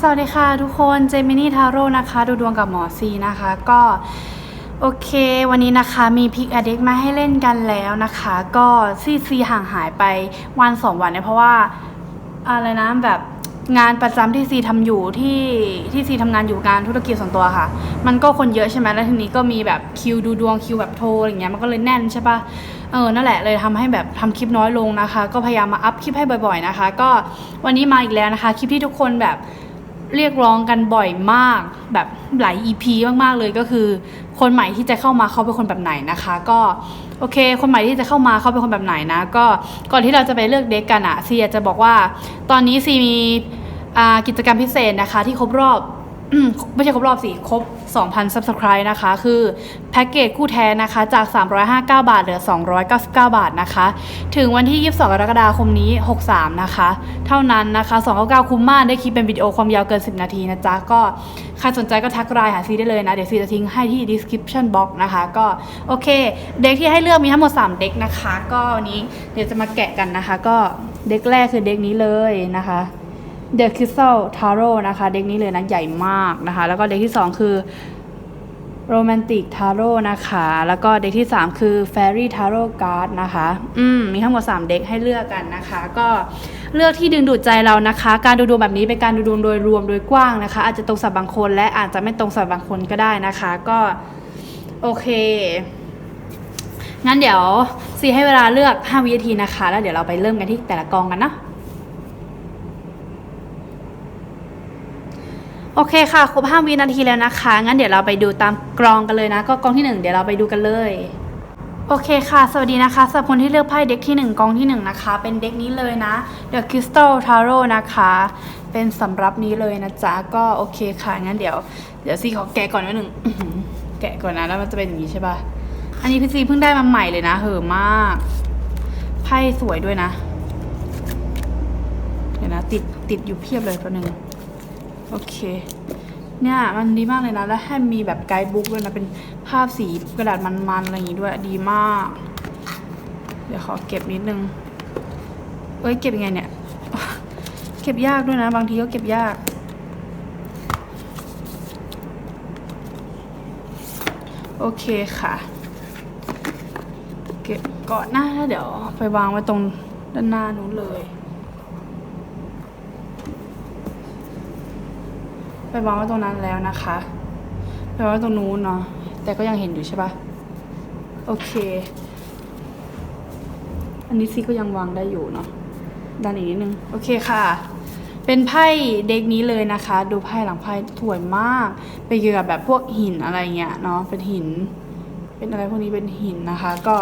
สวัสดีค่ะทุกคนเจมินี่ทาโร่นะคะ ดูดวงกับหมอซีนะคะ ก็โอเค วันนี้นะคะมีพิกอเด็กมาให้เล่นกันแล้วนะคะ ก็ซีซีห่างหายไปวันสองวันเนี่ยเพราะว่าอะไรนะแบบงานประจำที่ซีทำอยู่ที่ที่ซีทำงานอยู่งานธุรกิจส่วนตัวค่ะ มันก็คนเยอะใช่ไหมแล้วทีนี้ก็มีแบบคิวดูดวงคิวแบบโทรอะไรเงี้ยมันก็เลยแน่นใช่ปะเออนั่นแหละเลยทำให้แบบทำคลิปน้อยลงนะคะ ก็พยายามมาอัพคลิปให้บ่อย ๆนะคะ ก็วันนี้มาอีกแล้วนะคะ คลิปที่ทุกคนแบบ เรียกร้องกันบ่อยมาก แบบหลาย EP มากๆเลยก็คือ คนใหม่ที่จะเข้ามาเขาเป็นคนแบบไหนนะคะ ก็โอเค คนใหม่ที่จะเข้ามาเขาเป็นคนแบบไหนนะ ก็ก่อนที่เราจะไปเลือกเด็กกันอะซีอยากจะบอกว่า ตอนนี้ซีมีกิจกรรมพิเศษนะคะ ที่ครบรอบ ไม่ใช่ครบรอบสิครบ 2,000 subscribe นะคะ คือแพ็กเกจคู่แท้นะคะจาก 359 บาท เหลือ 299 บาทนะคะ ถึงวันที่ 22 กรกฎาคมนี้ 63 นะคะ เท่านั้นนะคะ 299 คุ้มมาก ได้คลิปเป็นวิดีโอความยาวเกิน 10 นาทีนะจ๊ะ ก็ใครสนใจก็ทักไลน์หาซีได้เลยนะ เดี๋ยวซีจะทิ้งให้ที่ description box นะคะ ก็โอเค เด็กที่ให้เลือกมีทั้งหมด 3 เด็กนะคะ ก็วันนี้เดี๋ยวจะมาแกะกันนะคะ ก็เด็กแรกคือเด็กนี้เลยนะคะ The Crystal Tarot นะคะ เด็กนี้เลยนะ ใหญ่มากนะคะ แล้วก็เด็กที่ 2 คือ Romantic Tarot นะคะ แล้วก็เด็กที่ 3 คือ Fairy Tarot Card นะคะ อืม มีทั้งหมด 3 เด็กให้เลือกกันนะคะ ก็เลือกที่ดึงดูดใจเรานะคะ การดูดวงแบบนี้เป็นการดูดวงโดยรวมโดยกว้างนะคะ อาจจะตรงสับบางคนและอาจจะไม่ตรงสับบางคนก็ได้นะคะ ก็โอเค งั้นเดี๋ยวซีให้เวลาเลือก 5 วินาทีนะคะ แล้วเดี๋ยวเราไปเริ่มกันที่แต่ละกองกันเนาะ โอเคค่ะ ครบ5วินาทีแล้วนะคะ งั้นเดี๋ยวเราไปดูตามกรองกันเลยนะ ก็กองที่ 1 เดี๋ยวเราไปดูกันเลย โอเคค่ะ สวัสดีนะคะสำหรับคนที่เลือกไพ่เด็กที่ 1กองที่ 1 นะคะ เป็นเด็กนี้เลยนะ The Crystal Tarot นะคะ เป็นสำรับนี้เลยนะจ๊ะ ก็โอเคค่ะ งั้นเดี๋ยว เดี๋ยวซีขอแกะก่อนนิดหนึ่งแกะก่อนนะ แล้วมันจะเป็นอย่างนี้ใช่ปะอันนี้พี่ซีเพิ่งได้มาใหม่เลยนะ เหอะมาก ไพ่สวยด้วยนะ เดี๋ยวนะ ติดติดอยู่เพียบเลยตัวหนึ่ง อเค เนี่ยมันดีมากเลยนะ แล้วให้มีแบบไกด์บุ๊กด้วยนะ เป็นภาพสีกระดาษมันๆอะไรอย่างงี้ด้วย ดีมาก เดี๋ยวขอเก็บนิดนึง เอ้ย เก็บยังไงเนี่ย เก็บยากด้วยนะ บางทีก็เก็บยาก โอเคค่ะ เก็บก่อนหน้าเดี๋ยวไปวางไว้ตรงด้านหน้านู้นเลย ไปวางไว้ตรงนั้นแล้วนะคะไปวางไว้ตรงนู้นเนาะแต่ก็ยังเห็นอยู่ใช่ปะโอเค อันนี้ซีก็ยังวางได้อยู่เนาะด้านอีกนิดนึงโอเคค่ะ เป็นไพ่เด็กนี้เลยนะคะ ดูไพ่หลังไพ่สวยมาก ไปเกี่ยวกับแบบพวกหินอะไรเงี้ยเนาะเป็นหิน เป็นอะไรพวกนี้เป็นหินนะคะ ก็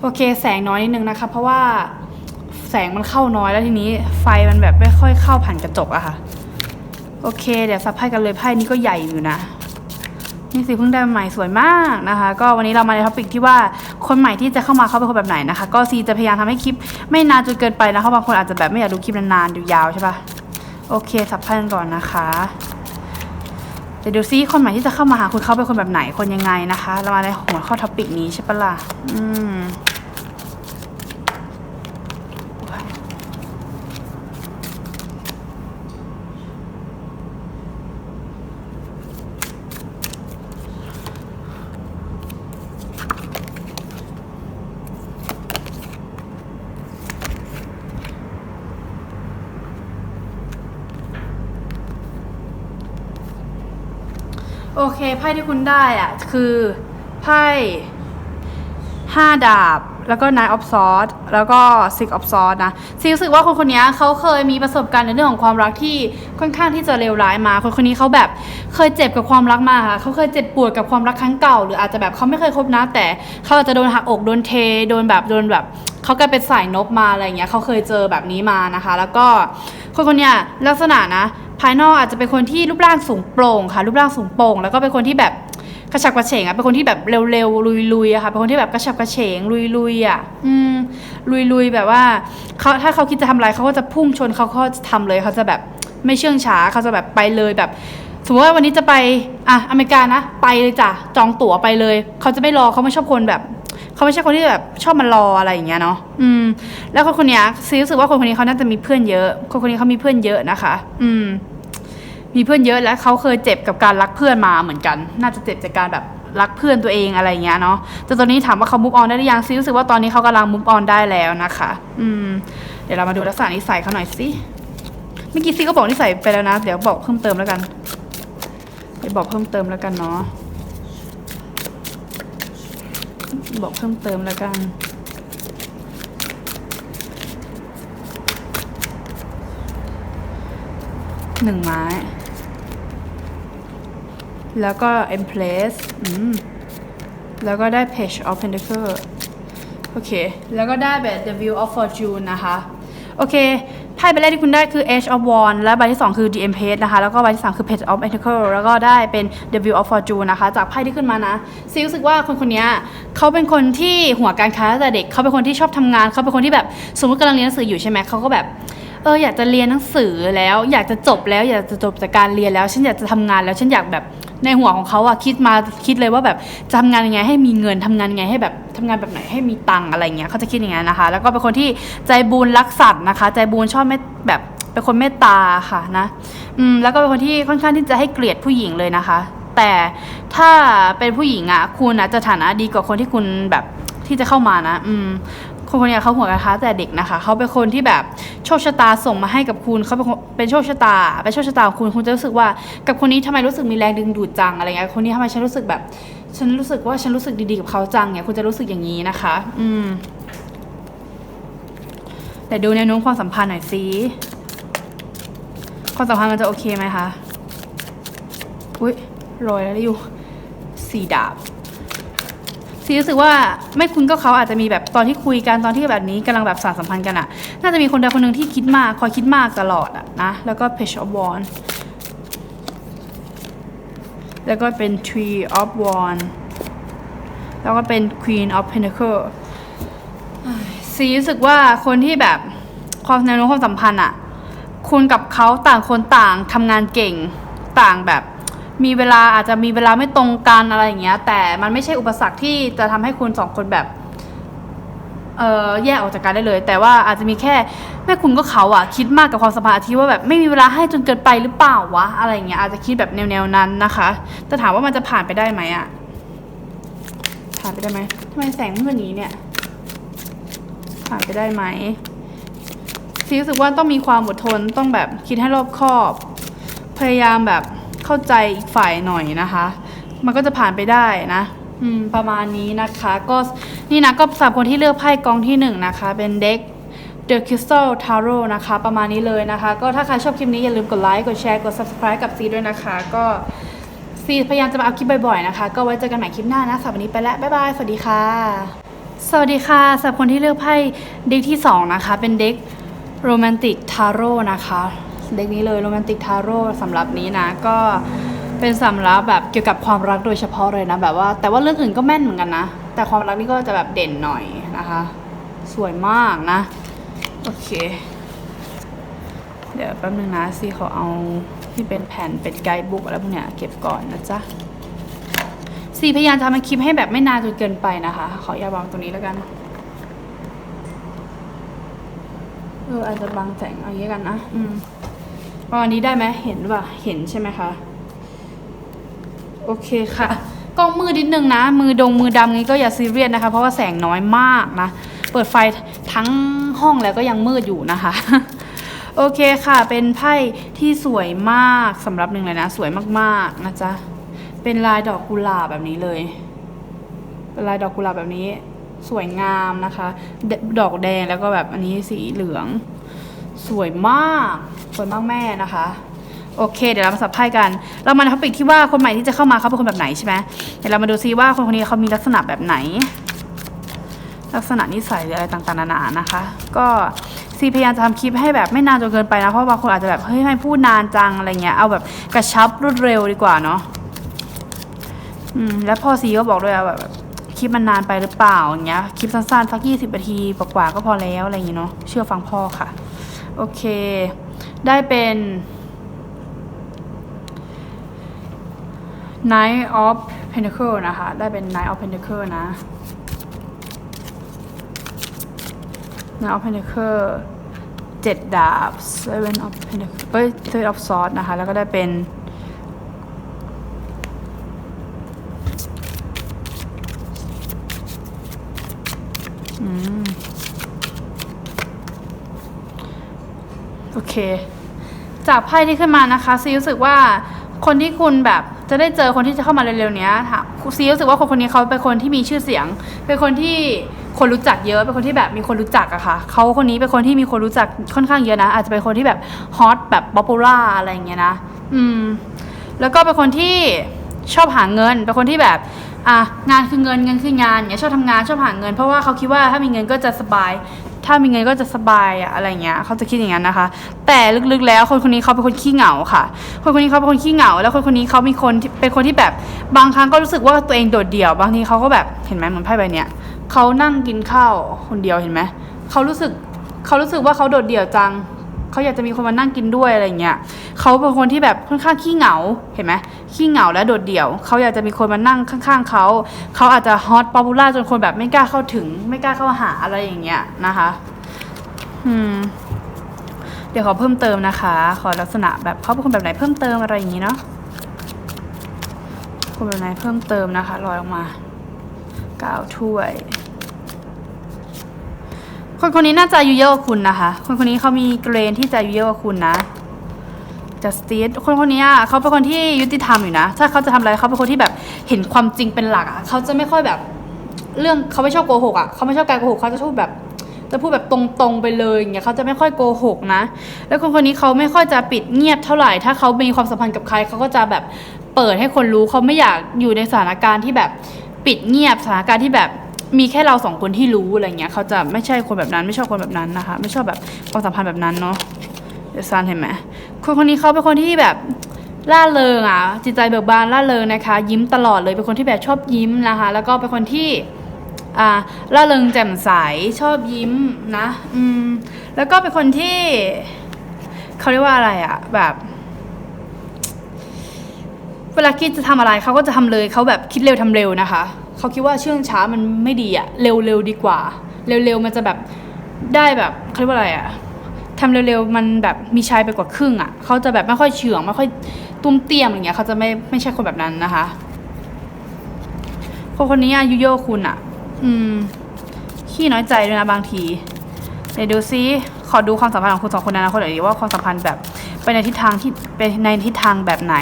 โอเคแสงน้อยนิดนึงนะคะ เพราะว่าแสงมันเข้าน้อยแล้วทีนี้ไฟมันแบบไม่ค่อยเข้าผ่านกระจกอะค่ะ โอเค เดี๋ยวสับไพ่กันเลยไพ่นี้ก็ใหญ่อยู่นะนี่สิเพิ่งได้ใหม่สวยมากนะคะ ก็วันนี้เรามาในท็อปิกที่ว่าคนใหม่ที่จะเข้ามาเขาเป็นคนแบบไหนนะคะ ก็ซีจะพยายามทำให้คลิปไม่นานจนเกินไปนะเพราะบางคนอาจจะแบบไม่อยากดูคลิปนานๆดูยาวใช่ปะโอเคสับไพ่กันก่อนนะคะเดี๋ยวดูซิคนใหม่ที่จะเข้ามาหาคุณเขาเป็นคนแบบไหนคนยังไงนะคะ เรามาในหัวข้อท็อปิกนี้ใช่ปะล่ะอืม โอเคไพ่ที่คุณได้อะ คือไพ่ห้าดาบ แล้วก็ Nine of Swords แล้วก็ Six of Swords นะซีรู้สึกว่าคนคนนี้เขาเคยมีประสบการณ์ในเรื่องของความรักที่ค่อนข้างที่จะเลวร้ายมา คนคนนี้เขาแบบเคยเจ็บกับความรักมาค่ะเขาเคยเจ็บปวดกับความรักครั้งเก่า หรืออาจจะแบบเขาไม่เคยคบนะ แต่เขาอาจจะโดนหักอกโดนเทโดนแบบโดนแบบเขากลายเป็นสายนบมาอะไรเงี้ยเขาเคยเจอแบบนี้มานะคะ แล้วก็คนคนนี้ลักษณะนะ ภายนอกอาจจะเป็นคนที่รูปร่างสูงโปร่งค่ะ รูปร่างสูงโปร่ง แล้วก็เป็นคนที่แบบกระฉับกระเฉงอะเป็นคนที่แบบเร็วๆลุยๆอะค่ะเป็นคนที่แบบกระฉับกระเฉงลุยๆอะอืมลุยๆแบบว่าเขาถ้าเขาคิดจะทำอะไรเขาก็จะพุ่งชนเขาก็จะทำเลยเขาจะแบบไม่เชื่องช้าเขาจะแบบไปเลยแบบสมมติว่าวันนี้จะไปอะอเมริกานะไปเลยจ้ะจองตั๋วไปเลยเขาจะไม่รอเขาไม่ชอบคนแบบเขาไม่ใช่คนที่แบบชอบมารออะไรอย่างเงี้ยเนาะอืม แล้วคนคนเนี้ยซีรู้สึกว่าคนคนนี้เขาน่าจะมีเพื่อนเยอะ คนคนนี้เขามีเพื่อนเยอะนะคะ อืม มีเพื่อนเยอะและเขาเคยเจ็บกับการรักเพื่อนมาเหมือนกัน น่าจะเจ็บจากการแบบรักเพื่อนตัวเองอะไรเงี้ยเนาะแต่ตอนนี้ถามว่าเขามุกออนได้หรือยังซีรู้สึกว่าตอนนี้เขากำลังมุกออนได้แล้วนะคะ อืม เดี๋ยวเรามาดูลักษณะนิสัยเขาหน่อยสิเมื่อกี้ซีก็บอกนิสัยไปแล้วนะ เดี๋ยวบอกเพิ่มเติมแล้วกันเดี๋ยวบอกเพิ่มเติมแล้วกันเนาะบอกเพิ่มเติมแล้วกันหนึ่งไม้ แล้วก็ empress อืมแล้วก็ได้ page of pentacle โอเค แล้วก็ได้แบบ the view of fortune นะคะ โอเค ไพ่ใบแรกที่คุณได้คือ age of wands และใบที่ 2 คือ the empress นะคะ แล้วก็ใบที่ 3 คือ page of pentacle แล้วก็ได้เป็น the view of fortune นะคะ จากไพ่ที่ขึ้นมานะซีรู้สึกว่าคนคนนี้เขาเป็นคนที่หัวการค้าตั้งแต่เด็ก เขาเป็นคนที่ชอบทำงาน เขาเป็นคนที่แบบสมมติกำลังเรียนหนังสืออยู่ใช่ไหมเขาก็แบบ เอออยากจะเรียนหนังสือแล้ว อยากจะจบแล้ว อยากจะจบจากการเรียนแล้ว ฉันอยากจะทำงานแล้วฉันอยากแบบในหัวของเขาอะคิดมาคิดเลยว่าแบบจะทำงานยังไงให้มีเงินทำงานยังไงให้แบบทำงานแบบไหนให้มีตังค์อะไรเงี้ยเขาจะคิดอย่างนั้นนะคะ แล้วก็เป็นคนที่ใจบุญรักสัตว์นะคะ ใจบุญชอบเมตแบบเป็นคนเมตตาค่ะนะอืมแล้วก็เป็นคนที่ค่อนข้างที่จะให้เกลียดผู้หญิงเลยนะคะ แต่ถ้าเป็นผู้หญิงอะคุณอะจะฐานะดีกว่าคนที่คุณแบบที่จะเข้ามานะ อืม คนคนนี้เขาหัวกระทะแต่เด็กนะคะ เขาเป็นคนที่แบบโชคชะตาส่งมาให้กับคุณเขาเป็นเป็นโชคชะตาเป็นโชคชะตาของคุณคุณจะรู้สึกว่ากับคนนี้ทำไมรู้สึกมีแรงดึงดูดจังอะไรเงี้ยคนนี้ทำไมฉันรู้สึกแบบ ฉันรู้สึกว่าฉันรู้สึกดีๆกับเขาจังเนี่ยคุณจะรู้สึกอย่างนี้นะคะ อืมแต่ดูแนวโน้มความสัมพันธ์หน่อยสิความสัมพันธ์มันจะโอเคไหมคะ อุ้ยโรยแล้วอยู่ สี่ดาบ ซีรู้สึกว่าไม่คุ้นก็เขาอาจจะมีแบบตอนที่คุยกันตอนที่แบบนี้กำลังแบบสานสัมพันธ์กันอะน่าจะมีคนใดคนหนึ่งที่คิดมากคอยคิดมากตลอดอะนะแล้วก็ page of wand แล้วก็เป็น tree of wand แล้วก็เป็น queen of pentacle ซีรู้สึกว่าคนที่แบบความแนวโน้มความสัมพันธ์อะคุณกับเขาต่างคนต่างทำงานเก่งต่างแบบ มีเวลาอาจจะมีเวลาไม่ตรงกันอะไรอย่างเงี้ย แต่มันไม่ใช่อุปสรรคที่จะทำให้คุณสองคนแบบเออแยกออกจากกันได้เลย แต่ว่าอาจจะมีแค่แม่คุณก็เขาอะคิดมากกับความสัมพันธ์ที่ว่าแบบไม่มีเวลาให้จนเกินไปหรือเปล่าวะอะไรอย่างเงี้ยอาจจะคิดแบบแนวๆนั้นนะคะแต่ถามว่ามันจะผ่านไปได้ไหมอะผ่านไปได้ไหมทำไมแสงมันแบบนี้เนี่ย ผ่านไปได้ไหมซีรู้สึกว่าต้องมีความอดทนต้องแบบคิดให้รอบคอบ พยายามแบบ เข้าใจอีกฝ่ายหน่อยนะคะ มันก็จะผ่านไปได้นะอืมประมาณนี้นะคะ ก็นี่นะก็สำหรับคนที่เลือกไพ่กองที่หนึ่งนะคะ เป็นเด็ก The Crystal Tarot นะคะ ประมาณนี้เลยนะคะ ก็ถ้าใครชอบคลิปนี้อย่าลืมกดไลค์กดแชร์กด subscribe กับซีด้วยนะคะ ก็ซีพยายามจะมาเอาคลิปบ่อยๆนะคะ ก็ไว้เจอกันใหม่คลิปหน้านะสำหรับวันนี้ไปแล้ว บ๊ายบาย สวัสดีค่ะ สวัสดีค่ะสำหรับคนที่เลือกไพ่เด็กที่สองนะคะ เป็นเด็ก Romantic Tarot นะคะ เด็กนี้เลย Romantic Tarot สำหรับนี้นะ ก็เป็นสำหรับแบบเกี่ยวกับความรักโดยเฉพาะเลยนะแบบว่า แต่ว่าเรื่องอื่นก็แม่นเหมือนกันนะ แต่ความรักนี่ก็จะแบบเด่นหน่อยนะคะ สวยมากนะ โอเค เดี๋ยวแป๊บนึงนะซีเขาเอาที่เป็นแผ่นเป็นไกด์บุ๊กอะไรพวกเนี้ยเก็บก่อนนะจ๊ะซีพยายามทำคลิปให้แบบไม่นานจนเกินไปนะคะ ขออย่าวางตรงนี้แล้วกันเอออาจจะบังแสงเอาอย่างนี้กันนะ อืม ประมาณนี้ได้ไหมเห็นป่ะเห็นใช่ไหมคะ โอเคค่ะ กล้องมืดนิดนึงนะ มือดงมือดำงี้ก็อย่าซีเรียสนะคะ เพราะว่าแสงน้อยมากนะ เปิดไฟทั้งห้องแล้วก็ยังมืดอยู่นะคะ โอเคค่ะ เป็นไพ่ที่สวยมากสำหรับหนึ่งเลยนะ สวยมากๆนะจ๊ะ เป็นลายดอกกุหลาบแบบนี้เลยเป็นลายดอกกุหลาบแบบนี้ สวยงามนะคะดดอกแดงแล้วก็แบบอันนี้สีเหลือง สวยมาก สวยมากแม่นะคะ โอเค เดี๋ยวเรามาสับไพ่กัน เรามาท็อปิกที่ว่าคนใหม่ที่จะเข้ามาเขาเป็นคนแบบไหนใช่ไหมเดี๋ยวเรามาดูซิว่าคนคนนี้เขามีลักษณะแบบไหน ลักษณะนิสัยหรืออะไรต่างๆนานานะคะ ก็ซีพยายามจะทำคลิปให้แบบไม่นานจนเกินไปนะเพราะบางคนอาจจะแบบเฮ้ยไม่พูดนานจังอะไรเงี้ยเอาแบบกระชับรวดเร็วดีกว่าเนาะอืมแล้วพ่อซีก็บอกด้วยอะแบบคลิปมันนานไปหรือเปล่าอย่างเงี้ยคลิปสั้นๆสักยี่สิบนาทีกว่าๆก็พอแล้วอะไรอย่างงี้เนาะเชื่อฟังพ่อค่ะ โอเค ได้เป็น Knight of Pentacle นะคะ ได้เป็น Knight of Pentacle นะ Knight of Pentacle เจ็ดดาบ seven of Pentacle เอ้ย seven of swords นะคะ แล้วก็ได้เป็น โอเค จากไพ่ที่ขึ้นมานะคะซีรู้สึกว่าคนที่คุณแบบจะได้เจอคนที่จะเข้ามาเร็วๆเนี้ยค่ะซีรู้สึกว่าคนคนนี้เขาเป็นคนที่มีชื่อเสียง เป็นคนที่คนรู้จักเยอะ เป็นคนที่แบบมีคนรู้จักอะค่ะเขาคนนี้เป็นคนที่มีคนรู้จักค่อนข้างเยอะนะ อาจจะเป็นคนที่แบบฮอตแบบป๊อปปูล่าอะไรอย่างเงี้ยนะ อืม แล้วก็เป็นคนที่ชอบหาเงิน เป็นคนที่แบบอะงานคือเงินเงินคืองานเงี้ยชอบทำงานชอบหาเงิน เพราะว่าเขาคิดว่าถ้ามีเงินก็จะสบาย ถ้ามีเงินก็จะสบายอะอะไรเงี้ยเขาจะคิดอย่างนั้นนะคะ แต่ลึกๆแล้วคนคนนี้เขาเป็นคนขี้เหงาค่ะ คนคนนี้เขาเป็นคนขี้เหงา แล้วคนคนนี้เขามีคนที่เป็นคนที่แบบบางครั้งก็รู้สึกว่าตัวเองโดดเดี่ยว บางทีเขาก็แบบเห็นไหมเหมือนไพ่ใบเนี้ยเขานั่งกินข้าวคนเดียวเห็นไหมเขารู้สึกเขารู้สึกว่าเขาโดดเดี่ยวจัง เขาอยากจะมีคนมานั่งกินด้วยอะไรเงี้ยเขาเป็นคนที่แบบค่อนข้างขี้เหงาเห็นไหมขี้เหงาและโดดเดี่ยวเขาอยากจะมีคนมานั่งข้างๆเขาเขาอาจจะฮอตป๊อปปูล่าจนคนแบบไม่กล้าเข้าถึง ไม่กล้าเข้าหาอะไรอย่างเงี้ยนะคะ อืม เดี๋ยวขอเพิ่มเติมนะคะ ขอลักษณะแบบเขาเป็นคนแบบไหนเพิ่มเติมอะไรอย่างงี้เนาะคนแบบไหนเพิ่มเติมนะคะลอยออกมาก้าวถ้วย คนคนนี้น่าจะอายุเยอะกว่าคุณนะคะ คนคนนี้เขามีเกรนที่จะอายุเยอะกว่าคุณนะ justice คนคนนี้เขาเป็นคนที่ยุติธรรมอยู่นะ ถ้าเขาจะทำอะไรเขาเป็นคนที่แบบเห็นความจริงเป็นหลักอะเขาจะไม่ค่อยแบบ เรื่องเขาไม่ชอบโกหกอะเขาไม่ชอบการโกหกเขาจะพูดแบบจะพูดแบบตรงๆไปเลยอย่างเงี้ยเขาจะไม่ค่อยโกหกนะ แล้วคนคนนี้เขาไม่ค่อยจะปิดเงียบเท่าไหร่ ถ้าเขามีความสัมพันธ์กับใครเขาก็จะแบบเปิดให้คนรู้เขาไม่อยากอยู่ในสถานการณ์ที่แบบปิดเงียบสถานการณ์ที่แบบ มีแค่เราสองคนที่รู้อะไรเงี้ยเขาจะไม่ใช่คนแบบนั้นไม่ชอบคนแบบนั้นนะคะ ไม่ชอบแบบความสัมพันธ์แบบนั้นเนาะเดซันเห็นไหมคนคนนี้เขาเป็นคนที่แบบล่าเริงอะจิตใจเบิกบานล่าเริงนะคะ ยิ้มตลอดเลยเป็นคนที่แบบชอบยิ้มนะคะ แล้วก็เป็นคนที่อ่าล่าเริงแจ่มใสชอบยิ้มนะอืมแล้วก็เป็นคนที่เขาเรียกว่าอะไรอะแบบเวลาคิดจะทำอะไรเขาก็จะทำเลยเขาแบบคิดเร็วทำเร็วนะคะ เขาคิดว่าเชื่องช้ามันไม่ดีอะเร็วเร็วดีกว่า เร็วเร็วมันจะแบบได้แบบเขาเรียกว่าอะไรอะทำเร็วๆมันแบบมีชัยไปกว่าครึ่งอะเขาจะแบบไม่ค่อยเฉื่องไม่ค่อยตุ้มเตี้ยมอะไรเงี้ยเขาจะไม่ไม่ใช่คนแบบนั้นนะคะคนคนนี้อายุเยอะคุณอะอืมขี้น้อยใจด้วยนะบางทีเดี๋ยวดูซิขอดูความสัมพันธ์ของคุณสองคนในอนาคตหน่อยดิว่าความสัมพันธ์แบบไปในทิศทางที่ไปในทิศทางแบบไหน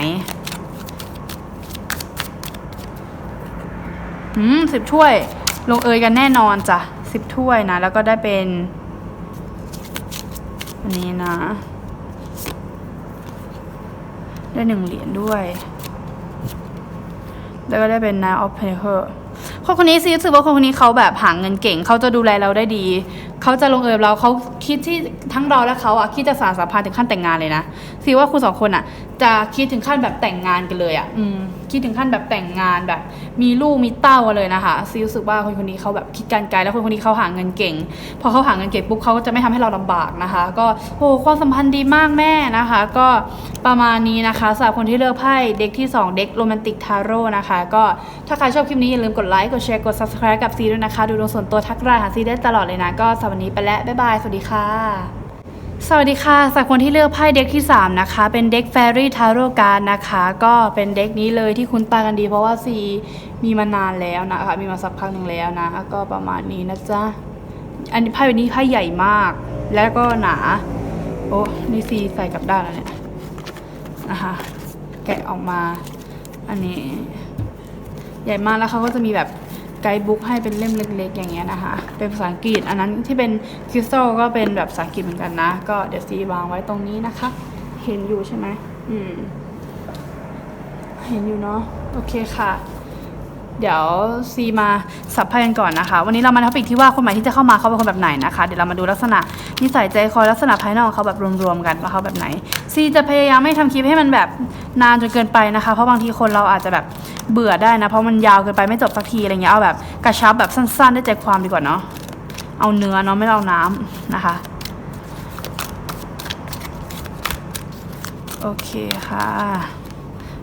อืมสิบถ้วย ลงเอยกันแน่นอนจ้ะสิบถ้วยนะ แล้วก็ได้เป็นอันนี้นะ ได้หนึ่งเหรียญด้วย แล้วก็ได้เป็น Knight of Pentacles คนคนนี้ซีรู้สึกว่าคนคนนี้เขาแบบหาเงินเก่งเขาจะดูแลเราได้ดี เขาจะลงเอยเราเขาคิดที่ทั้งเราและเขาอะคิดจะสานสัมพันธ์ถึงขั้นแต่งงานเลยนะซีว่าคุณสองคนอะจะคิดถึงขั้นแบบแต่งงานกันเลยอะอืม คิดถึงขั้นแบบแต่งงานแบบ มีลูกมีเต้ากันเลยนะคะซีรู้สึกว่าคนคนนี้เขาแบบคิดการไกลแล้วคนคนนี้เขาหาเงินเก่ง พอเขาหาเงินเก่งปุ๊บเขาก็จะไม่ทำให้เราลำบากนะคะ ก็โหความสัมพันธ์ดีมากแม่นะคะ ก็ประมาณนี้นะคะสำหรับคนที่เลือกไพ่เด็กที่ 2 เด็กโรแมนติกทาโร่นะคะ ก็ถ้าใครชอบคลิปนี้อย่าลืมกดไลค์กดแชร์กด subscribe กับซีด้วยนะคะ ดูดวงส่วนตัวทักไลน์หาซีได้ตลอดเลยนะก็สำหรับวันนี้ไปแล้วบ๊ายบายสวัสดีค่ะ สวัสดีค่ะสำหรับคนที่เลือกไพ่เด็กที่ 3 นะคะ เป็นเด็ก Fairy Tarot Card นะคะ ก็เป็นเด็กนี้เลยที่คุ้นตากันดี เพราะว่าซีมีมานานแล้วนะคะมีมาสักพักหนึ่งแล้วนะ ก็ประมาณนี้นะจ๊ะ อันนี้ไพ่ใบนี้ไพ่ใหญ่มาก แล้วก็หนา โอ้นี่ซีใส่กับด้านแล้วเนี่ยนะคะ แกะออกมา อันนี้ ใหญ่มากแล้วเขาก็จะมีแบบ ไกด์บุ๊กให้เป็นเล่มเล็ก ๆ อย่างเงี้ยนะคะ เป็นภาษาอังกฤษ อันนั้นที่เป็นคริสตัลก็เป็นแบบภาษาอังกฤษเหมือนกันนะ ก็เดี๋ยวซีวางไว้ตรงนี้นะคะ เห็นอยู่ใช่ไหมอืม เห็นอยู่เนาะ โอเคค่ะ เดี๋ยวซีมาสับไพ่กันก่อนนะคะ วันนี้เรามาท็อปิกที่ว่าคนใหม่ที่จะเข้ามาเขาเป็นคนแบบไหนนะคะ เดี๋ยวเรามาดูลักษณะนิสัยใจคอลักษณะภายนอกของเขาแบบรวมๆกันว่าเขาแบบไหน ซีจะพยายามไม่ทำคลิปให้มันแบบนานจนเกินไปนะคะ เพราะบางทีคนเราอาจจะแบบเบื่อได้นะ เพราะมันยาวเกินไปไม่จบสักทีอะไรเงี้ยเอาแบบกระชับแบบสั้นๆ ได้ใจความดีกว่าเนาะ เอาเนื้อเนาะไม่เอาน้ำนะคะ โอเคค่ะ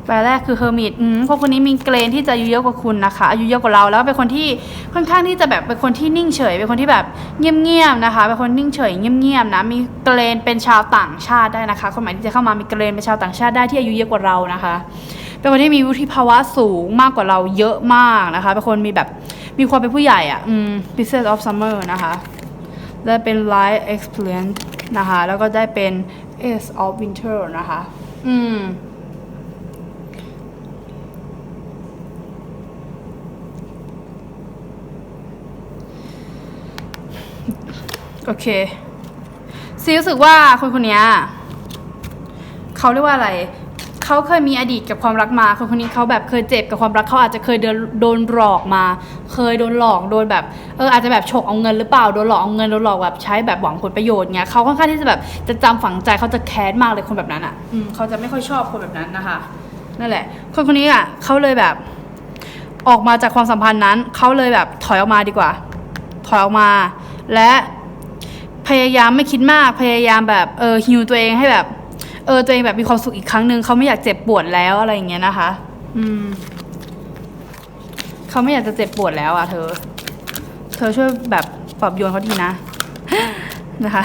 ใบแรกคือเฮอร์มิตอืมคนคนนี้มีเกรนที่จะอายุเยอะกว่าคุณนะคะ อายุเยอะกว่าเราแล้วเป็นคนที่ค่อนข้างที่จะแบบเป็นคนที่นิ่งเฉย เป็นคนที่แบบเงียบๆนะคะ เป็นคนนิ่งเฉยเงียบๆนะ มีเกรนเป็นชาวต่างชาติได้นะคะ คนใหม่ที่จะเข้ามามีเกรนเป็นชาวต่างชาติได้ที่อายุเยอะกว่าเรานะคะ เป็นคนที่มีวุฒิภาวะสูงมากกว่าเราเยอะมากนะคะ เป็นคนมีแบบมีความเป็นผู้ใหญ่อะอืม Business of Summer นะคะ ได้เป็น Life Experience นะคะ แล้วก็ได้เป็น Ace of Winter นะคะ อืม โอเค ซีรู้สึกว่าคนคนนี้เขาเรียกว่าอะไร เขาเคยมีอดีตกับความรักมา คนคนนี้เขาแบบเคยเจ็บกับความรักเขาอาจจะเคยเดินโดนหลอกมา เคยโดนหลอกโดนแบบเอออาจจะแบบฉกเอาเงินหรือเปล่าโดนหลอกเอาเงินโดนหลอกแบบใช้แบบหวังผลประโยชน์เงี้ยเขาค่อนข้างที่จะแบบจะจำฝังใจเขาจะแค้นมากเลยคนแบบนั้นอะอืมเขาจะไม่ค่อยชอบคนแบบนั้นนะคะนั่นแหละ คนคนนี้อะเขาเลยแบบ ออกมาจากความสัมพันธ์นั้นเขาเลยแบบถอยออกมาดีกว่า ถอยออกมา และ พยายามไม่คิดมากพยายามแบบเออฮิวตัวเองให้แบบ เออตัวเองแบบมีความสุขอีกครั้งหนึ่งเขาไม่อยากเจ็บปวดแล้วอะไรอย่างเงี้ยนะคะ อืมเขาไม่อยากจะเจ็บปวดแล้วอะเธอ เธอช่วยแบบปรับโยนเขาทีนะ นะคะ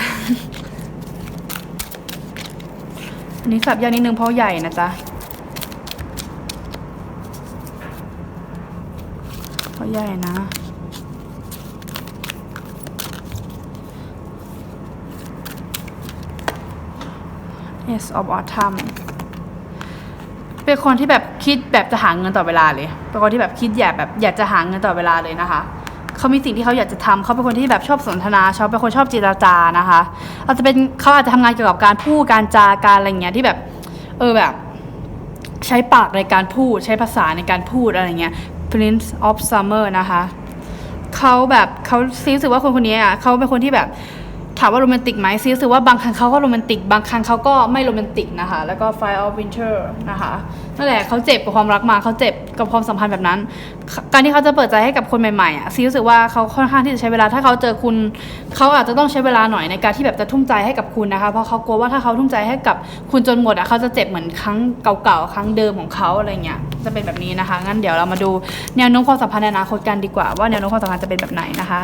อันนี้สับยากนิดนึงเพราะใหญ่นะจ๊ะเพราะใหญ่นะ Yes of Autumn เป็นคนที่แบบคิดแบบจะหาเงินต่อเวลาเลย เป็นคนที่แบบคิดอยากแบบอยากจะหาเงินต่อเวลาเลยนะคะ เขามีสิ่งที่เขาอยากจะทำเขาเป็นคนที่แบบชอบสนทนา ชอบเป็นคนชอบเจรจานะคะ อาจจะเป็นเขาอาจจะทำงานเกี่ยวกับการพูด การจาการอะไรเงี้ยที่แบบ เออแบบ ใช้ปากในการพูด ใช้ภาษาในการพูดอะไรเงี้ย Prince of Summer นะคะ เขาแบบเขาซีรู้สึกว่าคนคนนี้อะเขาเป็นคนที่แบบ ถามว่าโรแมนติกไหมซีรู้สึกว่าบางครั้งเขาก็โรแมนติก บางครั้งเขาก็ไม่โรแมนติกนะคะ แล้วก็ Fire of Winter นะคะนั่นแหละเขาเจ็บกับความรักมาเขาเจ็บกับความสัมพันธ์แบบนั้น การที่เขาจะเปิดใจให้กับคนใหม่ๆอะซีรู้สึกว่าเขาค่อนข้างที่จะใช้เวลาถ้าเขาเจอคุณเขาอาจจะต้องใช้เวลาหน่อยในการที่แบบจะทุ่มใจให้กับคุณนะคะเพราะเขากลัวว่าถ้าเขาทุ่มใจให้กับคุณจนหมดอะเขาจะเจ็บเหมือนครั้งเก่าๆครั้งเดิมของเขาอะไรเงี้ยจะเป็นแบบนี้นะคะงั้นเดี๋ยวเรามาดูแนวโน้มความสัมพันธ์ในอนาคตกันดีกว่าว่าแนวโน้มความสัมพันธ์จะเป็นแบบไหนนะคะ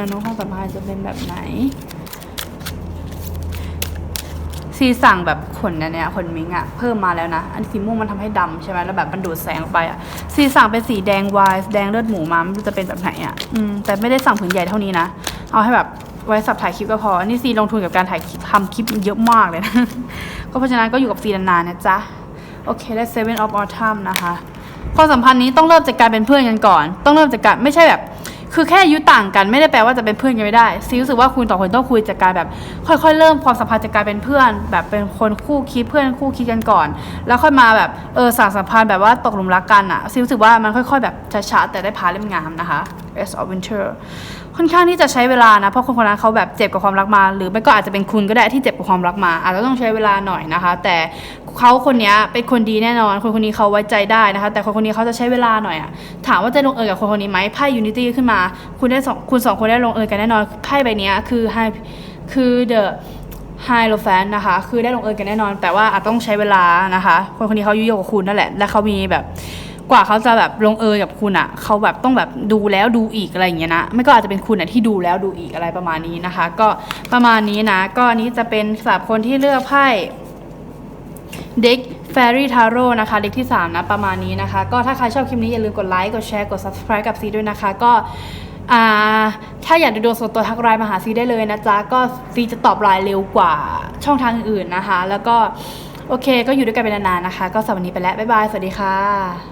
นวโน้มความสัมพันธ์จะเป็นแบบไหนซีสั่งแบบขนเนี้ยขนมิงอะเพิ่มมาแล้วนะ อันสีม่วงมันทำให้ดำใช่ไหมแล้วแบบมันดูดแสงออกไปอะซีสั่งเป็นสีแดงวายแดงเลือดหมูมาม่รู้จะเป็นแบบไหนอะอืมแต่ไม่ได้สั่งผืนใหญ่เท่านี้นะ เอาให้แบบไว้สับถ่ายคลิปก็พอ นี่ซีลงทุนกับการถ่ายทำคลิปเยอะมากเลยนะ ก็เพราะฉะนั้นก็อยู่กับซีนานๆนะจ๊ะ โอเคได้ Seven of Autumn นะคะ ความสัมพันธ์นี้ต้องเริ่มจากการเป็นเพื่อนกันก่อน ต้องเริ่มจากการไม่ใช่แบบ คือแค่อายุต่างกันไม่ได้แปลว่าจะเป็นเพื่อนกันไม่ได้ซีรู้สึกว่าคุณต่อคนต้องคุยจากการแบบ ค่อยๆ เริ่มความสัมพันธ์จากการเป็นเพื่อน แบบเป็นคนคู่คิดเพื่อนคู่คิดกันก่อน แล้วค่อยมาแบบเออสานสัมพันธ์แบบว่าตกหลุมรักกันอะซีรู้สึกว่ามันค่อย ๆ แบบช้าๆแต่ได้พาเล่มงามนะคะ S of Winter ค่อนข้างที่จะใช้เวลานะเพราะคนคนนั้นเขาแบบเจ็บกับความรักมา หรือไม่ก็อาจจะเป็นคุณก็ได้ที่เจ็บกับความรักมา อาจจะต้องใช้เวลาหน่อยนะคะ แต่เขาคนนี้เป็นคนดีแน่นอน คนคนนี้เขาไว้ใจได้นะคะ แต่คนคนนี้เขาจะใช้เวลาหน่อยอะถามว่าจะลงเอยกับคนคนนี้ไหมไพ่ Unity ขึ้นมา คุณได้สองคุณสองคนได้ลงเอยกันแน่นอนไพ่ใบนี้คือ High คือ The ไฮโลแฟนนะคะ คือได้ลงเอยกันแน่นอน แต่ว่าอาจต้องใช้เวลานะคะ คนคนนี้เขายุเยกว่าคุณนั่นแหละ และเขามีแบบ กว่าเขาจะแบบลงเอยกับคุณอะ่ะเขาแบบต้องแบบดูแล้วดูอีกอะไรอย่างเงี้ยนะไม่ก็อาจจะเป็นคุณอะ่ะที่ดูแล้วดูอีกอะไรประมาณนี้นะคะ ก็ประมาณนี้นะ ก็อันนี้จะเป็นสำหรับคนที่เลือกไพ่เด็ก Fairy Tarot นะคะเด็กที่ 3 นะ ประมาณนี้นะคะ ก็ถ้าใครชอบคลิปนี้ อย่าลืมกดไลค์กดแชร์กด subscribe กับซีด้วยนะคะ ก็ถ้าอยากดูดวงส่วนตัวทักไลน์มาหาซีได้เลยนะจ๊ะ ก็ซีจะตอบไลน์เร็วกว่าช่องทางอื่นๆนะคะ แล้วก็โอเค ก็อยู่ด้วยกันเป็นนานๆนะคะ ก็สำหรับวันนี้ไปแล้ว บ๊ายบาย สวัสดีค่ะ